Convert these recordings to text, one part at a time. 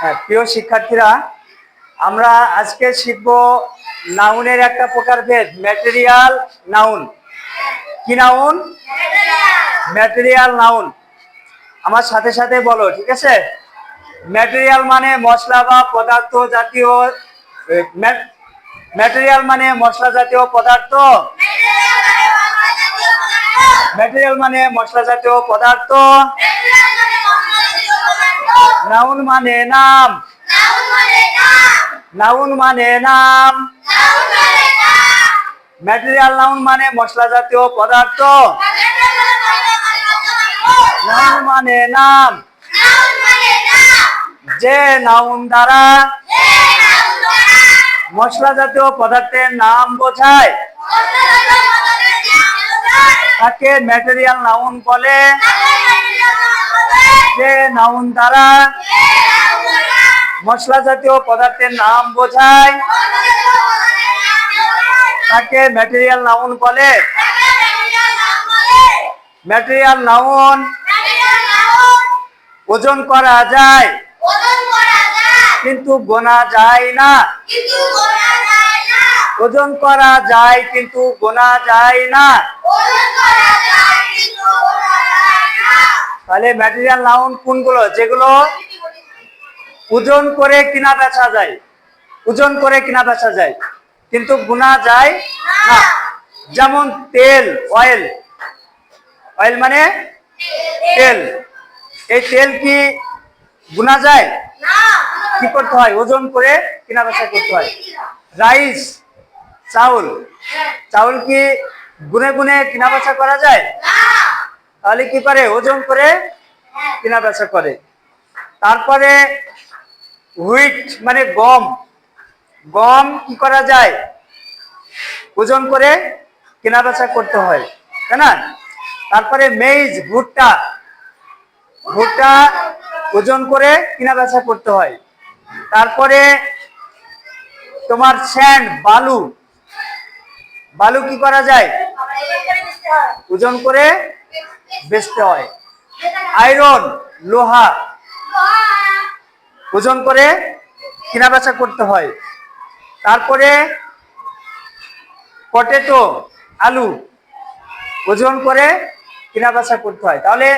হ্যাঁ প্রিয় শিক্ষার্থীরা আমরা আজকে শিখব নাউনের একটা প্রকারভেদ ম্যাটেরিয়াল নাউন কি নাউন? ম্যাটেরিয়াল নাউন আমার সাথে সাথে বলো ঠিক আছে? ম্যাটেরিয়াল মানে মশলা বা পদার্থ জাতীয় ম্যাটেরিয়াল মানে মশলা জাতীয় পদার্থ। ম্যাটেরিয়াল মানে মশলা জাতীয় পদার্থ। নাউন মানে নাম। নাউন মানে নাম। ম্যাটেরিয়াল নাউন মানে মশলা জাতীয় পদার্থ। নাউন মানে নাম। যে নাউন দ্বারা মশলা জাতীয় পদার্থের নাম বোঝায়। তাকে ম্যাটেরিয়াল নাউন বলে। নাউন মশলা জাতীয় পদার্থের নাম বোঝায়। তাকে ম্যাটেরিয়াল নাউন বলে। ম্যাটেরিয়াল নাউন ওজন করা যায়। কিন্তু গোনা যায় না। ওজন করা যায় কিন্তু গোনা যায় না ওজন করা যায় কিন্তু গোনা যায় না তাহলে ম্যাটেরিয়াল নাউন কোনগুলো? যেগুলো ওজন করে কিনা বেচা যায়। ওজন করে কিনা বেচা যায়। কিন্তু গুণা যায় না। যেমন তেল অয়েল অয়েল মানে তেল। এই তেল কি গুণা যায়? কি করতে হয়? ওজন করে কিনা বেচা করতে হয়। রাইস চাউল। চাউল কি গুনে গুনে কিনা বেচা করা যায়? তাহলে কি করে? ওজন করে কিনা বেচা করে। তারপরে হুইট মানে গম। গম কি করা যায়? ওজন করে কেনা বেচা করতে হয়, তাই না? তারপরে মেইজ ভুট্টা। ভুট্টা ওজন করে কেনা বেচা করতে হয়। তারপরে তোমার স্যান্ড বালু। বালু কি করা যায়? ওজন করে বেচতে হয়। আয়রন লোহা, ওজন করে কেনা বেচা করতে হয়। তারপরে পটেটো আলু, ওজন করে কেনা বেচা করতে হয়। তাহলে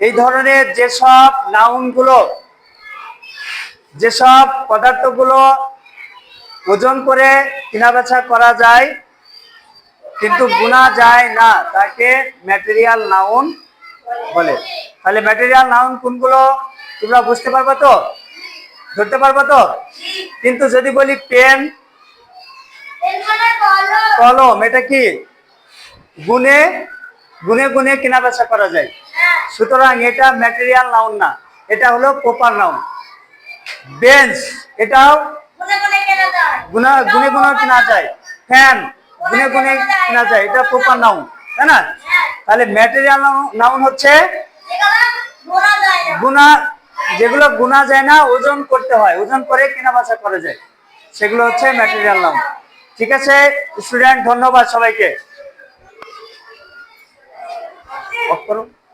এই ধরনের যেসব নাউনগুলো, যেসব পদার্থগুলো ওজন করে কেনা বেচা করা যায় কিন্তু গুণা যায় না তাকে ম্যাটেরিয়াল নাউন বলে। তাহলে ম্যাটেরিয়াল নাউন কোনগুলো? তোমরা বুঝতে পারবে তো? ধরতে পারবে তো? কিন্তু যদি বলি পেন কলম এটা কি? গুনে গুনে গুনে কেনা বেচা করা যায়। সুতরাং এটা ম্যাটেরিয়াল নাউন না এটা হলো প্রপার নাউন বেঞ্চ এটাও গুনা গুনে কেনা যায়। ফ্যান গুনে গুনে কেনা যায়, এটা প্রপার নাউন তাই না? তাহলে ম্যাটেরিয়াল নাউন হচ্ছে গুনা, যেগুলো গুনা যায় না, ওজন করতে হয়, ওজন করে কেনা বেচা করা যায়, সেগুলো হচ্ছে ম্যাটেরিয়াল নাউন ঠিক আছে স্টুডেন্ট ধন্যবাদ সবাইকে। অফ করো।